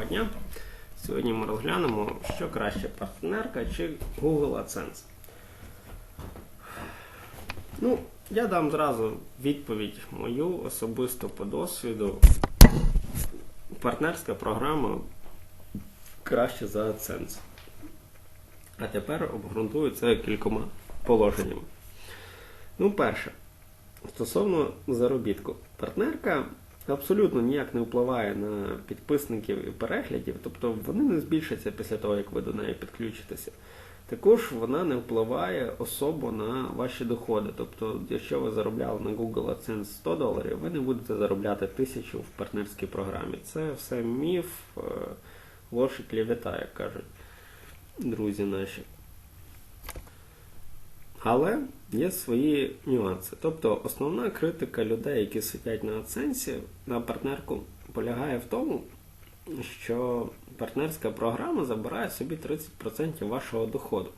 Доброго дня! Сьогодні ми розглянемо, що краще партнерка чи Google AdSense. Ну, я дам зразу відповідь мою особисто по досвіду. Партнерська програма краще за AdSense. А тепер обґрунтую це кількома положеннями. Ну, перше, стосовно заробітку. Партнерка абсолютно ніяк не впливає на підписників і переглядів, тобто вони не збільшаться після того, як ви до неї підключитеся. Також вона не впливає особо на ваші доходи. Тобто, якщо ви заробляли на Google AdSense 100 доларів, ви не будете заробляти 1000 в партнерській програмі. Це все міф, е, ложь і клівета, як кажуть друзі наші. Але є свої нюанси. Тобто основна критика людей, які сидять на AdSense, на партнерку, полягає в тому, що партнерська програма забирає собі 30% вашого доходу.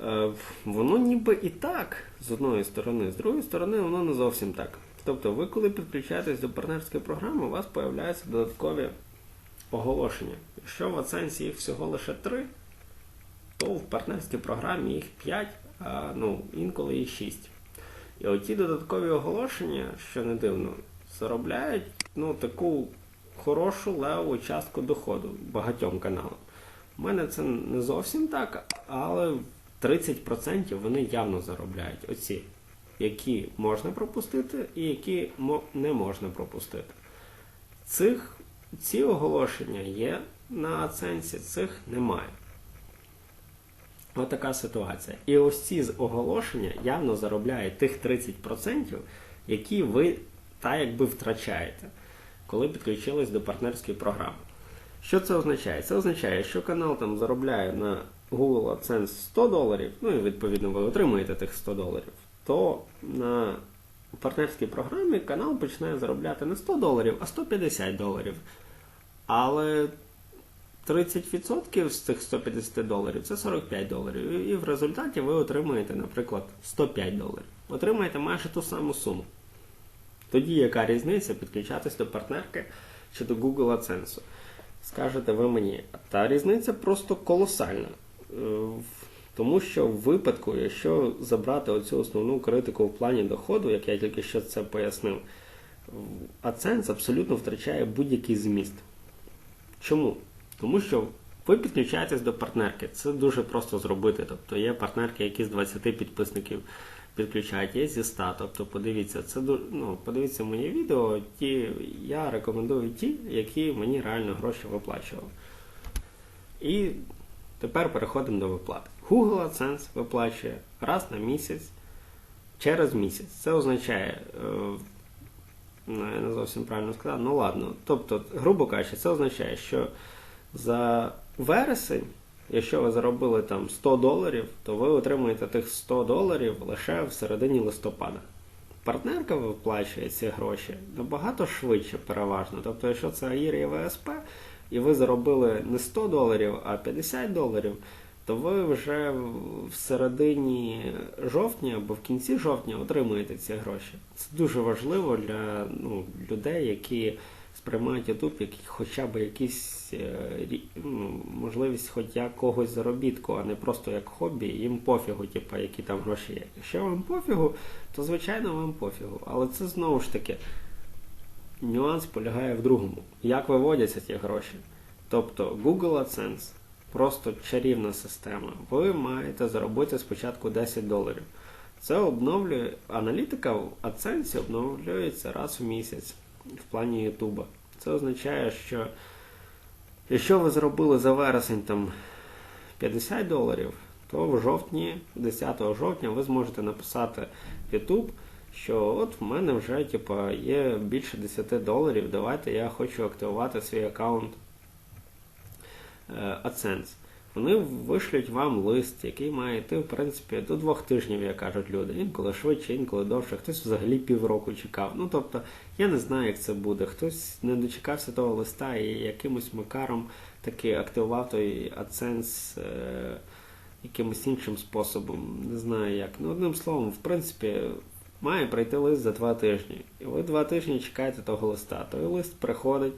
Е, Воно ніби і так, з одної сторони, з другої сторони, воно не зовсім так. Тобто, ви, коли підключаєтесь до партнерської програми, у вас з'являються додаткові оголошення. Якщо в AdSense їх всього лише 3, то в партнерській програмі їх 5, а ну, інколи їх 6. І оті додаткові оголошення, що не дивно, заробляють ну, таку хорошу левову частку доходу багатьом каналам. У мене це не зовсім так, але 30% вони явно заробляють. Оці, які можна пропустити і які не можна пропустити. Цих, Ці оголошення є на AdSense, цих немає. Ось така ситуація. І ось ці з оголошення явно заробляють тих 30%, які ви та якби втрачаєте, коли підключились до партнерської програми. Що це означає? Це означає, що канал там заробляє на Google AdSense 100 доларів, ну і відповідно ви отримуєте тих 100 доларів, то на партнерській програмі канал починає заробляти не 100 доларів, а 150 доларів. Але 30% з цих 150 доларів це 45 доларів. І в результаті ви отримаєте, наприклад, 105 доларів. Отримаєте майже ту саму суму. Тоді яка різниця підключатись до партнерки чи до Google AdSense? Скажете ви мені, та різниця просто колосальна. Е, тому що в випадку, якщо забрати оцю основну критику в плані доходу, як я тільки що це пояснив, AdSense абсолютно втрачає будь-який зміст. Чому? Тому що ви підключаєтесь до партнерки. Це дуже просто зробити. Тобто є партнерки, які з 20 підписників підключають, є зі 100. Тобто, подивіться, це ну, подивіться моє відео. Ті, Я рекомендую ті, які мені реально гроші виплачували. І тепер переходимо до виплати. Google AdSense виплачує раз на місяць через місяць. Це означає. Е, ну, я не зовсім правильно сказав, ну ладно. Тобто, грубо кажучи, це означає, що за вересень, якщо ви заробили там 100 доларів, то ви отримуєте тих 100 доларів лише в середині листопада. Партнерка виплачує ці гроші набагато швидше, переважно. Тобто, якщо це АІР і ВСП, і ви заробили не 100 доларів, а 50 доларів, то ви вже в середині жовтня або в кінці жовтня отримуєте ці гроші. Це дуже важливо для ну, людей, які сприймають YouTube як хоча б якісь е, ну, можливість хоч якогось заробітку, а не просто як хобі, їм пофігу, типу, які там гроші є. Якщо вам пофігу, то звичайно вам пофігу. Але це знову ж таки нюанс полягає в другому. Як виводяться ті гроші? Тобто Google AdSense просто чарівна система. Ви маєте заробити спочатку 10 доларів. Це обновлює аналітика в AdSense обновлюється раз в місяць в плані Ютуба. Це означає, що якщо ви зробили за вересень там 50 доларів, то в жовтні, 10 жовтня, ви зможете написати YouTube, що от в мене вже типу, є більше 10 доларів, давайте я хочу активувати свій аккаунт е, AdSense вони вишлють вам лист, який має йти, в принципі, до двох тижнів, як кажуть люди. Інколи швидше, інколи довше, хтось взагалі півроку чекав. Ну тобто, я не знаю, як це буде. Хтось не дочекався того листа і якимось макаром таки активував той AdSense е, якимось іншим способом. Не знаю як. Ну, одним словом, в принципі. Має прийти лист за два тижні. І ви два тижні чекаєте того листа. Той лист приходить,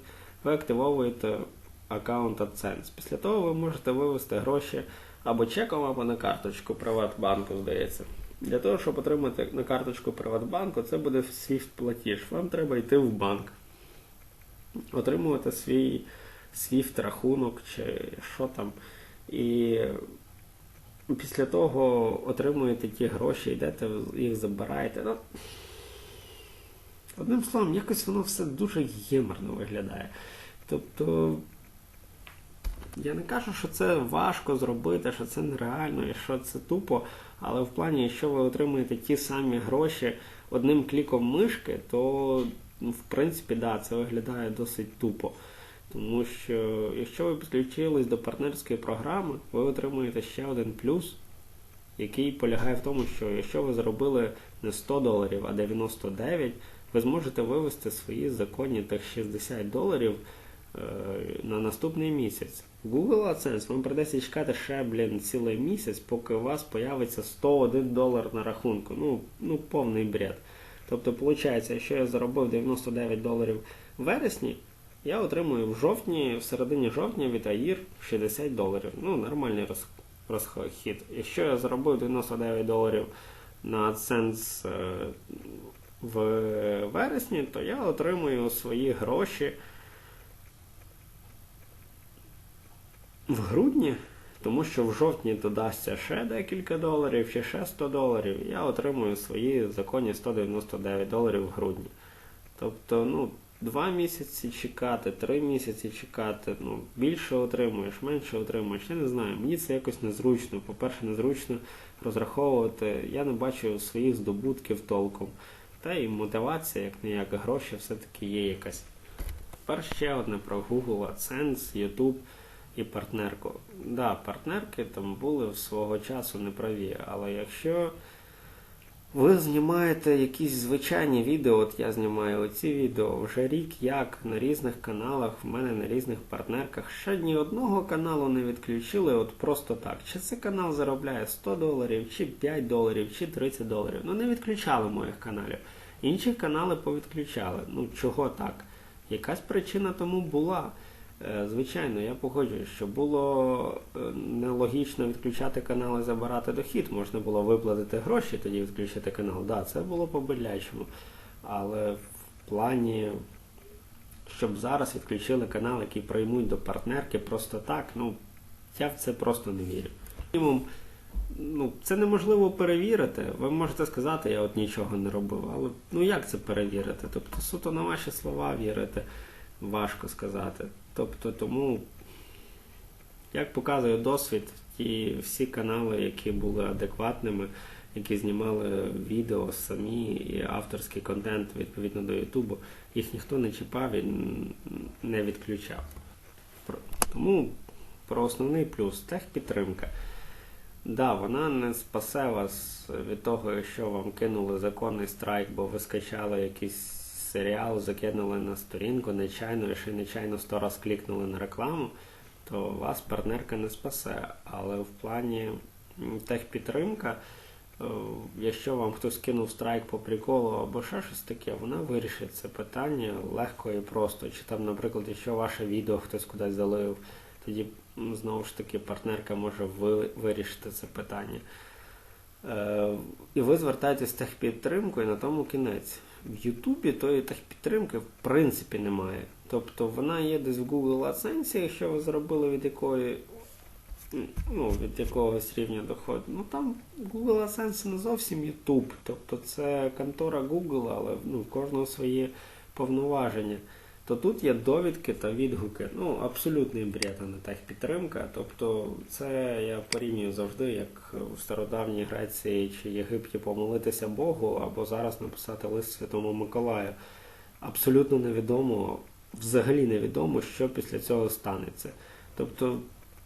ви активовуєте аккаунт AdSense. Після того ви можете вивести гроші або чеком, або на карточку Приватбанку, здається. Для того, щоб отримати на карточку Приватбанку, це буде SWIFT платіж. Вам треба йти в банк, отримувати свій SWIFT рахунок чи що там. І після того отримуєте ті гроші, йдете, їх забираєте. Ну, Одним словом, якось воно все дуже ємерно виглядає. Тобто, я не кажу, що це важко зробити, що це нереально і що це тупо, але в плані, якщо ви отримуєте ті самі гроші одним кліком мишки, то ну, в принципі, да, це виглядає досить тупо. Тому що якщо ви підключились до партнерської програми, ви отримуєте ще один плюс, який полягає в тому, що якщо ви заробили не 100 доларів, а 99, ви зможете вивести свої законні тих 60 доларів е, на наступний місяць. Google AdSense вам придеться чекати ще, блін, цілий місяць, поки у вас появиться 101 долар на рахунку. Ну, ну повний бред. Тобто, виходить, якщо я заробив 99 доларів в вересні, я отримую в жовтні, в середині жовтня від AIR 60 доларів. Ну, нормальний роз, розхід. Якщо я заробив 99 доларів на AdSense е, в вересні, то я отримую свої гроші грудні, тому що в жовтні додасться ще декілька доларів, чи ще 100 доларів, я отримую свої законні 199 доларів в грудні. Тобто, ну, два місяці чекати, три місяці чекати, ну, більше отримуєш, менше отримуєш. Я не знаю, мені це якось незручно. По-перше, незручно розраховувати. Я не бачу своїх здобутків толком. Та і мотивація, як не як гроші, все-таки є якась. Тепер ще одне про Google AdSense, YouTube і партнерку. Да, партнерки там були свого часу неправі, але якщо ви знімаєте якісь звичайні відео, от я знімаю оці відео вже рік, як на різних каналах, в мене на різних партнерках, ще ні одного каналу не відключили, от просто так. Чи цей канал заробляє 100 доларів, чи 5 доларів, чи 30 доларів. Ну не відключали моїх каналів. Інші канали повідключали. Ну чого так? Якась причина тому була. Е, звичайно, я погоджуюсь, що було е, нелогічно відключати канал і забирати дохід. Можна було виплатити гроші, тоді відключити канал. Так, да, це було по-белячому. Але в плані, щоб зараз відключили канал, який приймуть до партнерки просто так, ну я в це просто не вірю. Мінімум, ну, це неможливо перевірити. Ви можете сказати, я от нічого не робив, але ну як це перевірити? Тобто суто на ваші слова вірити важко сказати. Тобто, тому, як показує досвід, ті всі канали, які були адекватними, які знімали відео самі і авторський контент відповідно до Ютубу, їх ніхто не чіпав і не відключав. Тому про основний плюс техпідтримка. Да, вона не спасе вас від того, якщо вам кинули законний страйк, бо ви скачали якийсь серіал закинули на сторінку нечайно, і ще нечайно сто раз клікнули на рекламу, то вас партнерка не спасе. Але в плані техпідтримка, е, якщо вам хтось кинув страйк по приколу або ще щось таке, вона вирішить це питання легко і просто. Чи там, наприклад, якщо ваше відео хтось кудись залив, тоді знову ж таки партнерка може вирішити це питання. Е, і ви звертаєтесь з техпідтримкою на тому кінець в Ютубі тої техпідтримки в принципі немає. Тобто вона є десь в Google AdSense, якщо ви зробили від якої ну, від якогось рівня доходу. Ну там Google AdSense не зовсім YouTube. Тобто це контора Google, але ну, в кожного своє повноваження то тут є довідки та відгуки. Ну, абсолютний бред, а не техпідтримка. Тобто це я порівнюю завжди, як в стародавній Греції чи Єгипті помолитися Богу, або зараз написати лист Святому Миколаю. Абсолютно невідомо, взагалі невідомо, що після цього станеться. Тобто,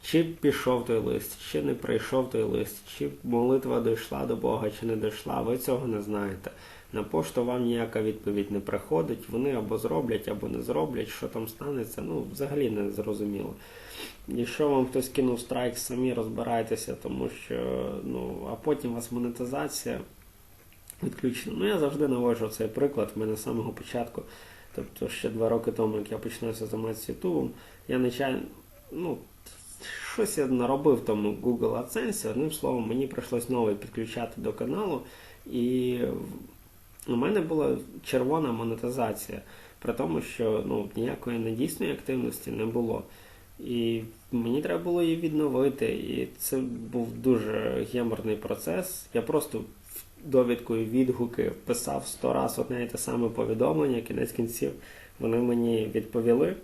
чи пішов той лист, чи не прийшов той лист, чи молитва дійшла до Бога, чи не дійшла, ви цього не знаєте. На пошту вам ніяка відповідь не приходить, вони або зроблять, або не зроблять, що там станеться, ну взагалі не зрозуміло. Якщо вам хтось кинув страйк, самі розбирайтеся, тому що, ну, а потім у вас монетизація відключена. Ну, я завжди наводжу цей приклад. В мене з самого початку Тобто ще два роки тому, як я починався займатися Ютубом, я нечайно, ну, щось я наробив тому Google AdSense, одним словом, мені прийшлось новий підключати до каналу, і у мене була червона монетизація, при тому, що ну, ніякої недійсної активності не було. І мені треба було її відновити, і це був дуже геморний процес. Я просто довідкою відгуки писав сто раз одне і те саме повідомлення, кінець кінців вони мені відповіли.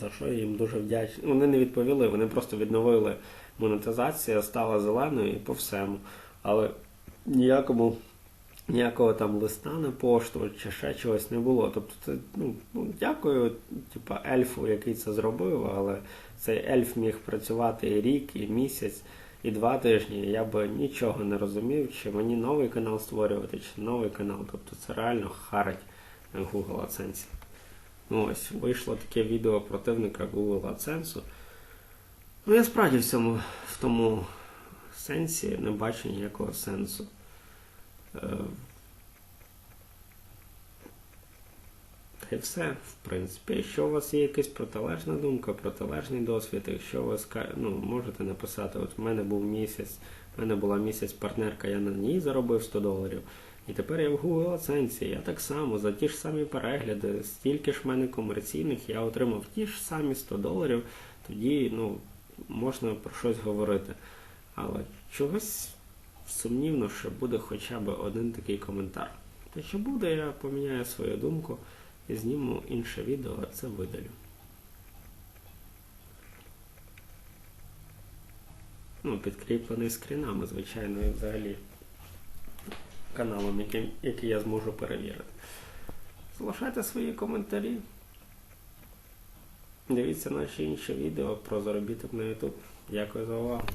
За що я їм дуже вдячний. Вони не відповіли, вони просто відновили монетизація, стала зеленою і по всему. Але ніякому, ніякого там листа на пошту чи ще чогось не було. Тобто, це, ну, ну, дякую, типа, ельфу, який це зробив, але цей ельф міг працювати і рік, і місяць, і два тижні. Я би нічого не розумів, чи мені новий канал створювати, чи новий канал. Тобто це реально харить Google AdSense. Ну ось, вийшло таке відео противника Google AdSense. Ну, я справді в цьому в тому сенсі не бачу ніякого сенсу. Е, Та й все, в принципі. Якщо у вас є якась протилежна думка, протилежний досвід, якщо ска... ну, можете написати, от в мене був місяць, в мене була місяць партнерка, я на ній заробив 100 доларів. І тепер я в Google AdSense, я так само за ті ж самі перегляди, стільки ж в мене комерційних, я отримав ті ж самі 100 доларів, тоді ну, можна про щось говорити. Але чогось сумнівно, що буде хоча б один такий коментар. Та що буде, я поміняю свою думку і зніму інше відео, а це видалю. Ну, підкріплений скрінами, звичайно, і взагалі каналом, який, який я зможу перевірити. Залишайте свої коментарі. Дивіться наші інші відео про заробіток на YouTube. Дякую за увагу.